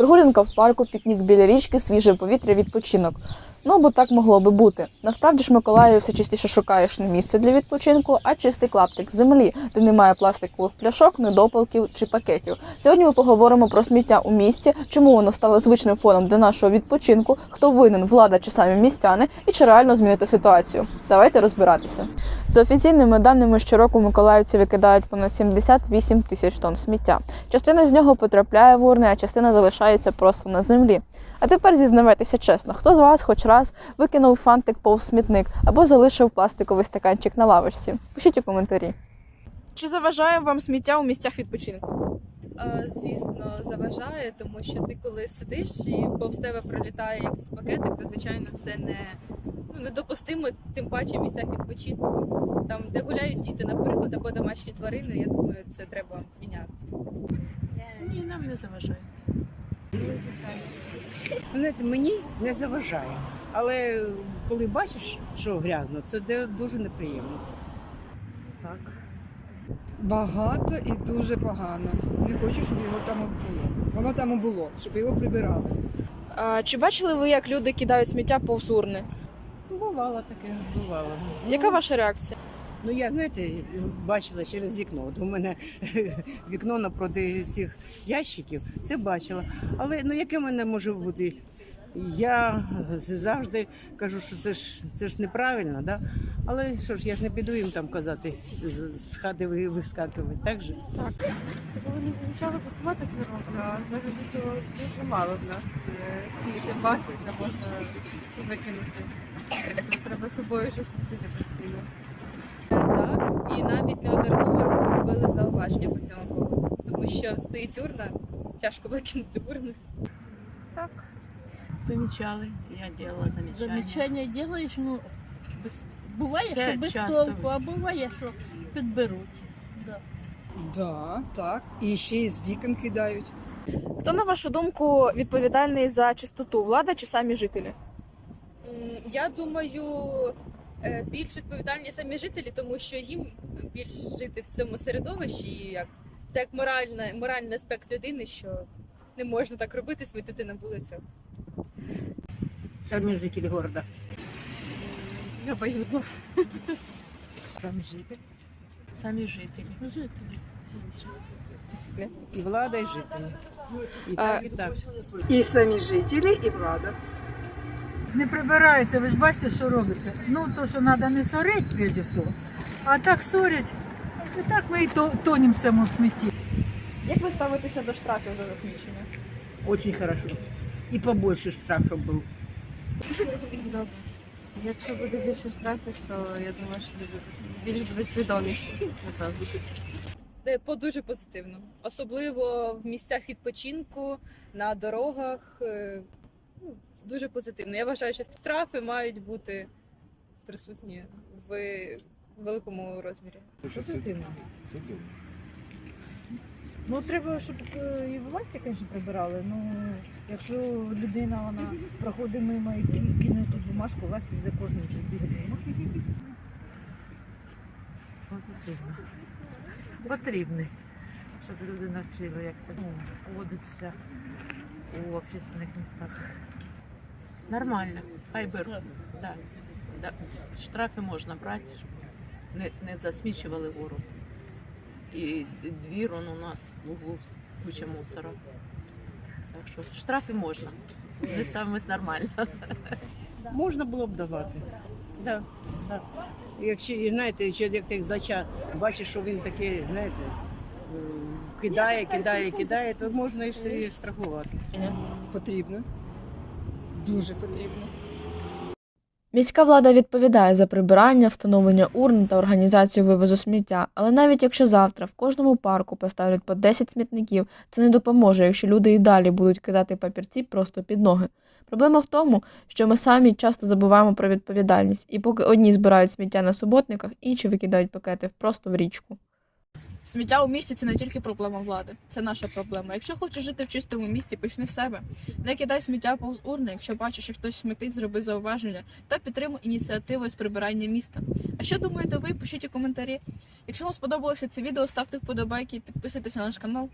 Прогулянка в парку, пікнік біля річки, свіже повітря, відпочинок. Ну, бо так могло би бути. Насправді ж в Миколаєві все частіше шукаєш не місце для відпочинку, а чистий клаптик землі, де немає пластикових пляшок, недопалків чи пакетів. Сьогодні ми поговоримо про сміття у місті, чому воно стало звичним фоном для нашого відпочинку, хто винен, влада чи самі містяни, і чи реально змінити ситуацію. Давайте розбиратися. За офіційними даними, щороку миколаївці викидають понад 78 тисяч тонн сміття. Частина з нього потрапляє в урни, а частина залишається просто на землі. А тепер зізнавайтеся чесно, хто з вас хоч раз викинув фантик повз смітник або залишив пластиковий стаканчик на лавочці? Пишіть у коментарі. Чи заважає вам сміття у місцях відпочинку? Е, Звісно, заважає, тому що ти коли сидиш і повз тебе пролітає якийсь пакетик, то звичайно це не ну, недопустимо, тим паче в місцях відпочинку, там де гуляють діти, наприклад, або домашні тварини. Я думаю, це треба міняти. Ні, нам не заважає. Знаєте, мені не заважає. Але коли бачиш, що грязно, це дуже неприємно. Так. Багато і дуже погано. Не хочу, щоб його там було. Воно там було, щоб його прибирали. А, чи бачили ви, як люди кидають сміття повз урни? Бувало таке, бувало. Яка ваша реакція? Ну я знаєте, бачила через вікно. От у мене вікно напроти цих ящиків, це бачила. Але ну яке в мене може бути? Я завжди кажу, що це ж це ж неправильно, да? але що ж, я ж не піду їм там казати, з- хати ви- вискакувати, так же? Коли ми виїжджали посувати природу, а взагалі то дуже мало в нас е, сміттєбаків, де можна викинути. Це треба з собою щось носити постійно. Так, і навіть неодноразово робили зауваження по цьому поводу, тому що стоїть урна, тяжко викинути урну. Так. Помічали, я робила замічання. Замічання делаєш, ну без... буває, Це що без часто. толку, а буває, що підберуть. Да. Да, так. І ще й з вікон кидають. Хто, на вашу думку, відповідальний за чистоту? Влада чи самі жителі? Я думаю, більш відповідальні самі жителі, тому що їм більш жити в цьому середовищі, і як це як моральна, моральний аспект людини, що не можна так робити, смітити на вулицях. Самі жителі города. Я боюсь. Самі жителі. Самі жителі. Жителі. І влада, і жителі. І так, і так. І самі жителі, і влада. Не прибирається, ви ж бачите, що робиться. Ну, то, що треба не сорити, прежде всього, а так сорять. І так ми і то- тонемо в цьому смітті. Як ви ставитеся до штрафів за засмічення? Очень хорошо. І побольше штраф, щоб був. Добре. Якщо буде більше штрафів, то я думаю, що люди більш будуть свідоміші, напевно. Е, По дуже позитивно, особливо в місцях відпочинку, на дорогах. Ну, Дуже позитивно. Я вважаю, що штрафи мають бути присутні в великому розмірі. Позитивно. Ну, треба, щоб е, і власті, звісно, прибирали. Ну, якщо людина вона проходить мимо і кине ту бумажку, власті за кожним вже бігати не можуть. Позитивно. Потрібний, щоб люди навчили, як себе ну, поводитися у общественних містах. Нормально, хай беруть. Да. Да. Штрафи можна брати, щоб не, не засмічували город. І двір он у нас в углу куча мусора. Так що штрафи можна. Не саме нормально. Можна було б давати. Да, да. Якщо, знаєте, як ти зача бачиш, що він такий, знаєте, кидає, кидає, кидає, то можна і ще штрафувати. Потрібно. Дуже потрібно. Міська влада відповідає за прибирання, встановлення урн та організацію вивозу сміття. Але навіть якщо завтра в кожному парку поставлять по 10 смітників, це не допоможе, якщо люди і далі будуть кидати папірці просто під ноги. Проблема в тому, що ми самі часто забуваємо про відповідальність, і поки одні збирають сміття на суботниках, інші викидають пакети просто в річку. Сміття у місті це не тільки проблема влади, це наша проблема. Якщо хочеш жити в чистому місті, почни з себе. Не кидай сміття повз урни, якщо бачиш, що хтось смітить, зроби зауваження та підтримуй ініціативу з прибирання міста. А що думаєте ви? Пишіть у коментарі. Якщо вам сподобалося це відео, ставте вподобайки, підписуйтесь на наш канал.